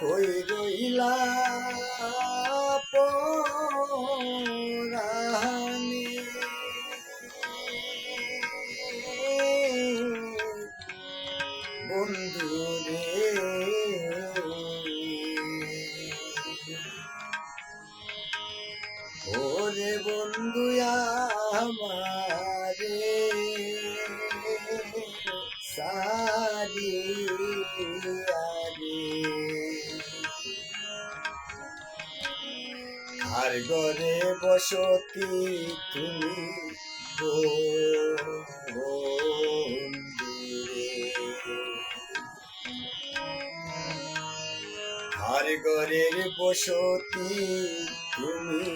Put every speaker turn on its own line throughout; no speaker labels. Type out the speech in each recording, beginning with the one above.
কই রইলা বন্ধু রে বন্ধু আমারে আর গরে বসতি তুমি আর গরের বসতি তুমি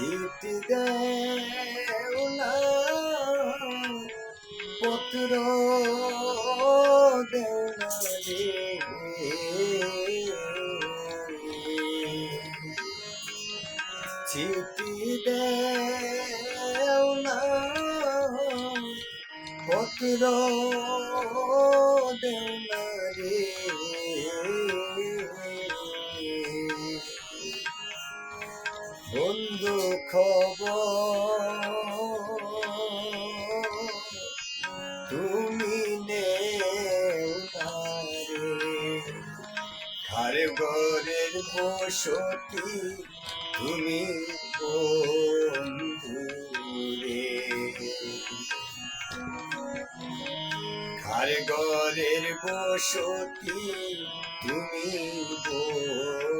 চিঠি দেও না পত্র দেও না রে। চিঠি দেও না পত্র দেওয়া রে। বন্ধু খবর তুমি না ঘরের বসতি তুমি বন্ধু রে খারে ঘরের বসতি তুমি বন্ধু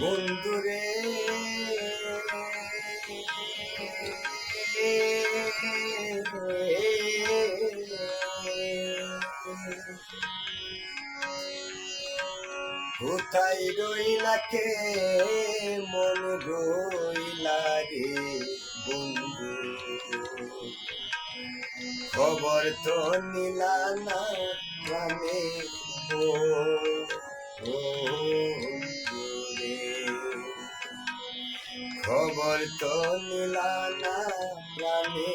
বন্ধুরে কোথায় রইলা কে? মন রইলা রে বন্ধু। খবর তো নিলা না প্রাণে ও খবর তো নিলা না প্রাণে